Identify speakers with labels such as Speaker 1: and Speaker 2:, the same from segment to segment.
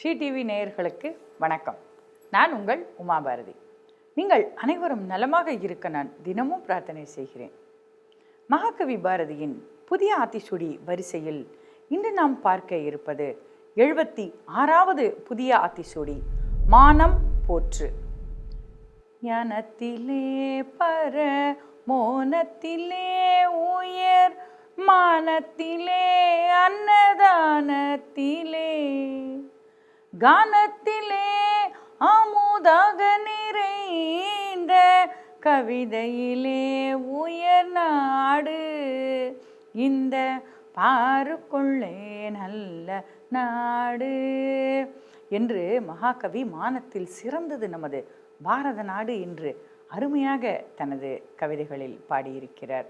Speaker 1: Sri TV நேயர்களுக்கு வணக்கம். நான் உங்கள் உமாபாரதி. நீங்கள் அனைவரும் நலமாக இருக்க நான் தினமும் பிரார்த்தனை செய்கிறேன். மகாகவி பாரதியின் புதிய ஆத்திசூடி வரிசையில் இன்று நாம் பார்க்க இருப்பது எழுபத்தி ஆறாவது புதிய ஆத்திசூடி மானம் போற்று. ஞானத்திலே பர மோனத்திலே உயர் மானத்திலே அன்னதானத்திலே. கானத்திலே அமுதாக நிறைந்த கவிதையிலே உயர் நாடு. இந்த பாருக்குள்ளே நல்ல நாடு. என்று மகாகவி மானத்தில் சிறந்தது நமது பாரத நாடு என்று அருமையாக தனது கவிதைகளில் பாடியிருக்கிறார்.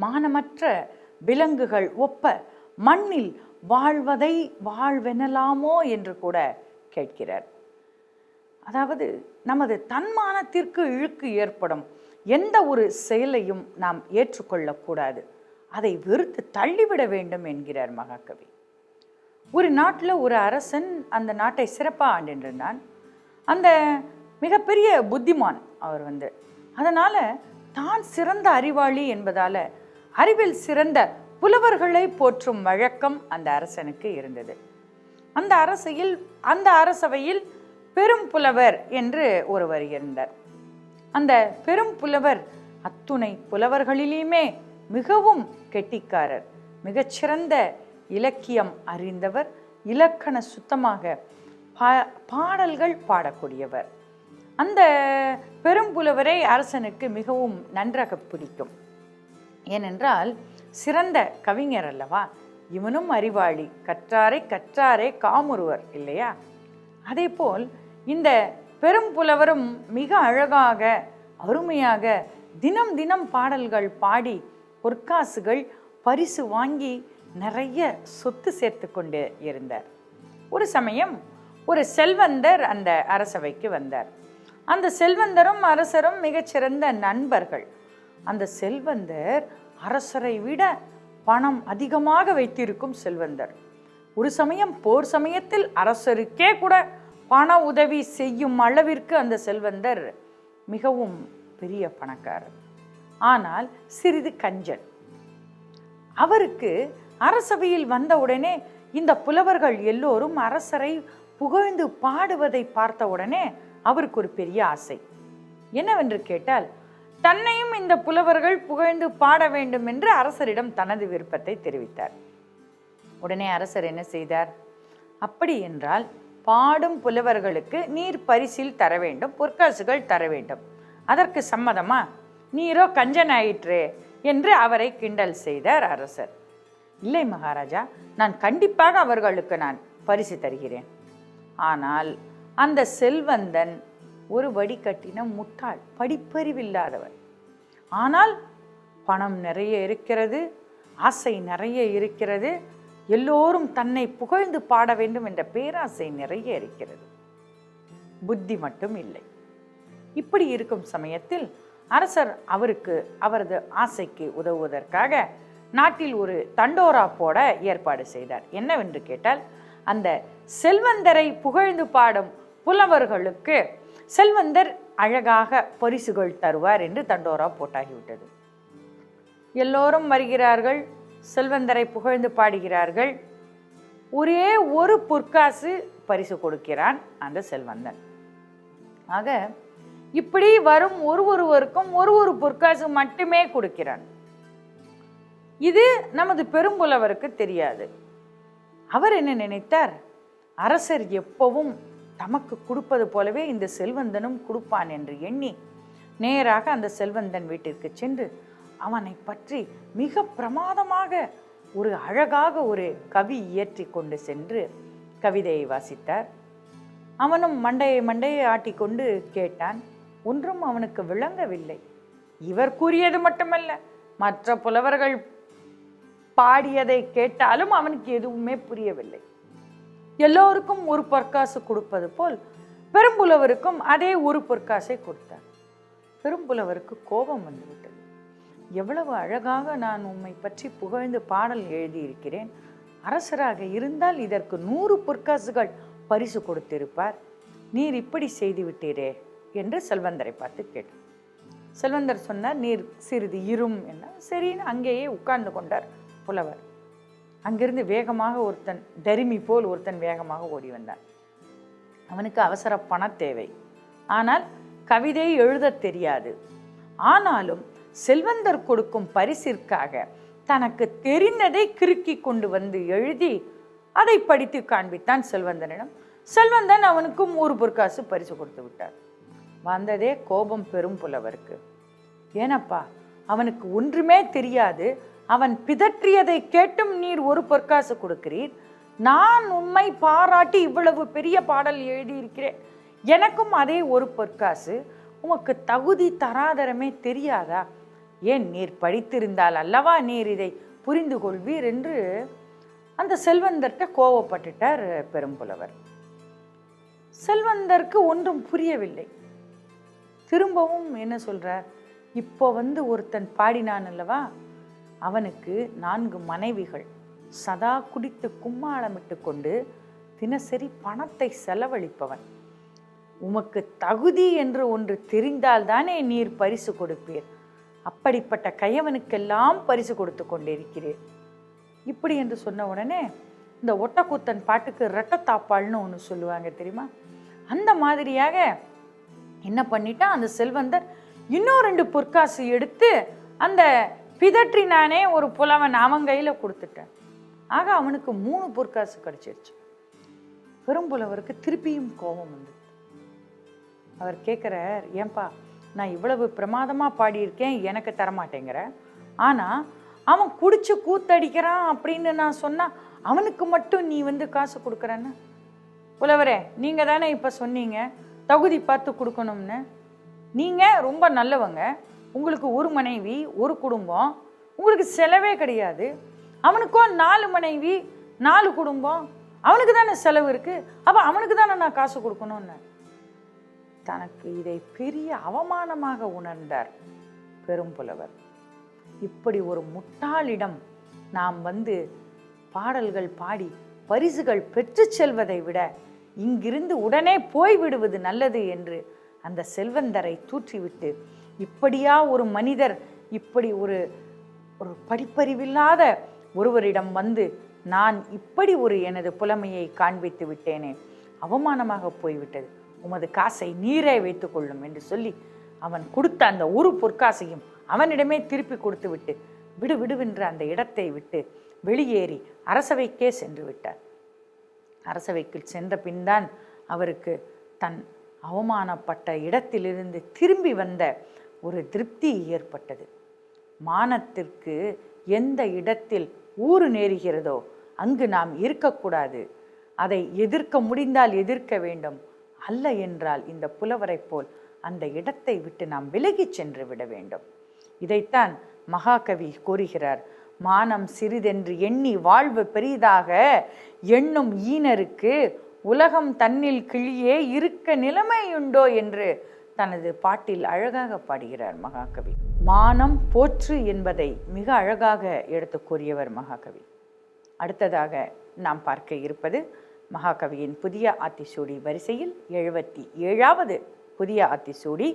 Speaker 1: மானமற்ற விலங்குகள் ஒப்ப மண்ணில் வாழ்வதை வாழ்வெனலாமோ என்று கூட கேட்கிறார். அதாவது நமது தன்மானத்திற்கு இழுக்கு ஏற்படும் எந்த ஒரு செயலையும் நாம் ஏற்றுக்கொள்ளக்கூடாது. அதை வெறுத்து தள்ளிவிட வேண்டும் என்கிறார் மகாகவி. ஒரு நாட்டில் ஒரு அரசன் அந்த நாட்டை சிறப்பாக ஆண்டின்றிருந்தான் அந்த மிகப்பெரிய புத்திமான் அவர் வந்து. அதனால் தான் சிறந்த அறிவாளி என்பதால் அறிவில் சிறந்த புலவர்களை போற்றும் வழக்கம் அந்த அரசனுக்கு இருந்தது. அந்த அரசையில் அந்த அரசவையில் பெரும் புலவர் என்று ஒருவர் இருந்தார். அந்த பெரும் புலவர் அத்துணை புலவர்களிலுமே மிகவும் கெட்டிக்காரர் மிகச்சிறந்த இலக்கியம் அறிந்தவர் இலக்கண சுத்தமாக பா பாடல்கள் பாடக்கூடியவர். அந்த பெரும்புலவரை அரசனுக்கு மிகவும் நன்றாக பிடிக்கும். ஏனென்றால் சிறந்த கவிஞர் அல்லவா? இவனும் அறிவாளி. கற்றாரை கற்றாரே காமுருவர் இல்லையா? அதேபோல் இந்த பெரும் புலவரும் மிக அழகாக அருமையாக தினம் தினம் பாடல்கள் பாடி பொற்காசுகள் பரிசு வாங்கி நிறைய சொத்து சேர்த்து கொண்டு இருந்தார். ஒரு சமயம் ஒரு செல்வந்தர் அந்த அரசவைக்கு வந்தார். அந்த செல்வந்தரும் அரசரும் மிகச்சிறந்த நண்பர்கள். அந்த செல்வந்தர் அரசரை விட பணம் அதிகமாக வைத்திருக்கும் செல்வந்தர். ஒரு சமயம் போர் சமயத்தில் அரசருக்கே கூட பண உதவி செய்யும் அளவிற்கு அந்த செல்வந்தர் மிகவும் பெரிய பணக்காரர். ஆனால் சிறிது கஞ்சன். அவருக்கு அரசவையில் வந்தவுடனே இந்த புலவர்கள் எல்லோரும் அரசரை புகழ்ந்து பாடுவதை பார்த்த உடனே அவருக்கு ஒரு பெரிய ஆசை. என்னவென்று கேட்டால் தன்னையும் இந்த புலவர்கள் புகழ்ந்து பாட வேண்டும் என்று அரசரிடம் தனது விருப்பத்தை தெரிவித்தார். உடனே அரசர் என்ன செய்தார்? அப்படி என்றால் பாடும் புலவர்களுக்கு நீர் பரிசில் தர வேண்டும் பொற்காசுகள் தர வேண்டும். அதற்கு சம்மதமா? நீரோ கஞ்சன் ஆயிற்றே என்று அவரை கிண்டல் செய்தார் அரசர். இல்லை மகாராஜா நான் கண்டிப்பாக அவர்களுக்கு நான் பரிசு தருகிறேன். ஆனால் அந்த செல்வந்தன் ஒரு வடிகட்டின முட்டாள் படிப்பறிவில்லாதவர் ஆனால் பணம் நிறைய இருக்கிறது ஆசை நிறைய இருக்கிறது எல்லோரும் தன்னை புகழ்ந்து பாட வேண்டும் என்ற பேராசை நிறைய இருக்கிறது. புத்தி மட்டும் இல்லை. இப்படி இருக்கும் சமயத்தில் அரசர் அவருக்கு அவரது ஆசைக்கு உதவுவதற்காக நாட்டில் ஒரு தண்டோரா போட ஏற்பாடு செய்தார். என்னவென்று கேட்டால் அந்த செல்வந்தரை புகழ்ந்து பாடும் புலவர்களுக்கு செல்வந்தர் அழகாக பரிசுகள் தருவார் என்று தண்டோரா போட்டாகிவிட்டது. எல்லோரும் வருகிறார்கள் செல்வந்தரை புகழ்ந்து பாடுகிறார்கள். ஒரே ஒரு பொற்காசு பரிசு கொடுக்கிறான் அந்த செல்வந்தன். ஆக இப்படி வரும் ஒரு ஒருவருக்கும் ஒரு ஒரு பொற்காசு மட்டுமே கொடுக்கிறான். இது நமது பெரும்புலவருக்கு தெரியாது. அவர் என்ன நினைத்தார்? அரசர் எப்பவும் தமக்கு கொடுப்பது போலவே இந்த செல்வந்தனும் கொடுப்பான் என்று எண்ணி நேராக அந்த செல்வந்தன் வீட்டிற்கு சென்று அவனை பற்றி மிக பிரமாதமாக ஒரு அழகாக ஒரு கவி இயற்றி கொண்டு சென்று கவிதையை வாசித்தார். அவனும் மண்டையை மண்டையை ஆட்டிக்கொண்டு கேட்டான் ஒன்றும் அவனுக்கு விளங்கவில்லை. இவர் கூறியது மட்டுமல்ல மற்ற புலவர்கள் பாடியதை கேட்டாலும் அவனுக்கு எதுவுமே புரியவில்லை. எல்லோருக்கும் ஒரு பொற்காசு கொடுப்பது போல் பெரும்புலவருக்கும் அதே ஒரு பொற்காசை கொடுத்தார். பெரும்புலவருக்கு கோபம் வந்துவிட்டது. எவ்வளவு அழகாக நான் உம்மை பற்றி புகழ்ந்து பாடல் எழுதியிருக்கிறேன். அரசராக இருந்தால் இதற்கு நூறு பொற்காசுகள் பரிசு கொடுத்திருப்பார். நீர் இப்படி செய்துவிட்டீரே என்று செல்வந்தரை பார்த்து கேட்டார். செல்வந்தர் சொன்னார் நீர் சிறிது இரும் என்ன சரின்னு அங்கேயே உட்கார்ந்து கொண்டார் புலவர். அங்கிருந்து வேகமாக ஒருத்தன் தரிமி போல் ஒருத்தன் வேகமாக ஓடி வந்தான். அவனுக்கு அவசர பண தேவை. ஆனால் கவிதை எழுதத் தெரியாது. ஆனாலும் செல்வந்தர் கொடுக்கும் பரிசிற்காக தனக்கு தெரிந்ததை கிறுக்கி கொண்டு வந்து எழுதி அதை படித்து காண்பித்தான் செல்வந்தனிடம். செல்வந்தன் அவனுக்கும் ஒரு பொற்காசு பரிசு கொடுத்து விட்டார். வந்ததே கோபம் பெரும் புலவருக்கு. ஏனப்பா அவனுக்கு ஒன்றுமே தெரியாது. அவன் பிதற்றியதை கேட்டும் நீர் ஒரு பொற்காசு கொடுக்கிறீர். நான் உண்மை பாராட்டி இவ்வளவு பெரிய பாடல் எழுதியிருக்கிறேன். எனக்கும் அதே ஒரு பொற்காசு. உமக்கு தகுதி தராதரமே தெரியாதா? ஏன் நீர் படித்திருந்தால் அல்லவா நீர் இதை புரிந்து கொள்வீர் என்று அந்த செல்வந்தர்கிட்ட கோவப்பட்டுட்டார் பெரும்புலவர். செல்வந்தருக்கு ஒன்றும் புரியவில்லை. திரும்பவும் என்ன சொல்றார்? இப்போ வந்து ஒருத்தன் பாடினான் அல்லவா? அவனுக்கு நான்கு மனைவிகள். சதா குடித்து கும்மாளமிட்டு கொண்டு தினசரி பணத்தை செலவழிப்பவன். உமக்கு தகுதி என்று ஒன்று தெரிந்தால்தானே நீர் பரிசு கொடுப்பீர். அப்படிப்பட்ட கையவனுக்கெல்லாம் பரிசு கொடுத்து கொண்டிருக்கிறீர். இப்படி என்று சொன்ன உடனே இந்த ஒட்டக்கூத்தன் பாட்டுக்கு ரெட்டத்தாப்பாள்னு ஒன்று சொல்லுவாங்க தெரியுமா? அந்த மாதிரியாக என்ன பண்ணிட்டா அந்த செல்வந்தர் இன்னும் ரெண்டு பொற்காசு எடுத்து அந்த பிதற்றினானே ஒரு புலவன் அவன் கையில் கொடுத்துட்டேன். ஆக அவனுக்கு மூணு பொற்காசு கிடைச்சிருச்சு. பெரும்புலவருக்கு திருப்பியும் கோபம் வந்து அவர் கேட்குறார் ஏன்பா நான் இவ்வளவு பிரமாதமாக பாடியிருக்கேன் எனக்கு தரமாட்டேங்கிற. ஆனால் அவன் குடிச்சு கூத்தடிக்கிறான் அப்படின்னு நான் சொன்னால் அவனுக்கு மட்டும் நீ வந்து காசு கொடுக்குறன்னு? புலவரே நீங்கள் தானே இப்போ சொன்னீங்க தகுதி பார்த்து கொடுக்கணும்னு. நீங்கள் ரொம்ப நல்லவங்க. உங்களுக்கு ஒரு மனைவி ஒரு குடும்பம் உங்களுக்கு செலவே கிடையாது. அவனுக்கோ நாலு மனைவி நாலு குடும்பம். அவனுக்கு தானே செலவு இருக்குது அப்போ அவனுக்கு தானே நான் காசு கொடுக்கணும்னு. தனக்கு இதை பெரிய அவமானமாக உணர்ந்தார் பெரும்புலவர் இப்படி ஒரு முட்டாளிடம் நாம் வந்து பாடல்கள் பாடி பரிசுகள் பெற்று செல்வதை விட இங்கிருந்து உடனே போய்விடுவது நல்லது என்று அந்த செல்வந்தரை தூற்றிவிட்டு இப்படியா ஒரு மனிதர் இப்படி ஒரு ஒரு படிப்பறிவில்லாத ஒருவரிடம் வந்து நான் இப்படி ஒரு எனது புலமையை காண்பித்து விட்டேனே அவமானமாக போய்விட்டது. உமது காசை நீரே வைத்து கொள்ளும் என்று சொல்லி அவன் கொடுத்த அந்த ஒரு பொற்காசையும் அவனிடமே திருப்பி கொடுத்து விட்டு விடு விடுவென்று அந்த இடத்தை விட்டு வெளியேறி அரசவைக்கே சென்று விட்டார். அரசவைக்கு சென்ற பின்தான் அவருக்கு தன் அவமானப்பட்ட இடத்திலிருந்து திரும்பி வந்த ஒரு திருப்தி ஏற்பட்டது. மானத்திற்கு எந்த இடத்தில் ஊறு நேருகிறதோ அங்கு நாம் இருக்கக்கூடாது. அதை எதிர்க்க முடிந்தால் எதிர்க்க வேண்டும். அல்ல என்றால் இந்த புலவரைப் போல் அந்த இடத்தை விட்டு நாம் விலகிச் சென்று விட வேண்டும். இதைத்தான் மகாகவி கூறுகிறார். மானம் சிறிதென்று எண்ணி வாழ்வு பெரிதாக எண்ணும் ஈனருக்கு உலகம் தன்னில் கிளியே இருக்க நிலைமையுண்டோ என்று தனது பாட்டில் அழகாக பாடுகிறார் மகாகவி. மானம் போற்று என்பதை மிக அழகாக எடுத்து கூறியவர் மகாகவி. அடுத்ததாக நாம் பார்க்க இருப்பது மகாகவியின் புதிய ஆத்திசூடி வரிசையில் எழுபத்தி ஏழாவது புதிய ஆத்திசூடி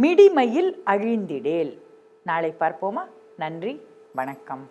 Speaker 1: மிடிமையில் அழிந்திடேல் நாளை பார்ப்போமா? நன்றி வணக்கம்.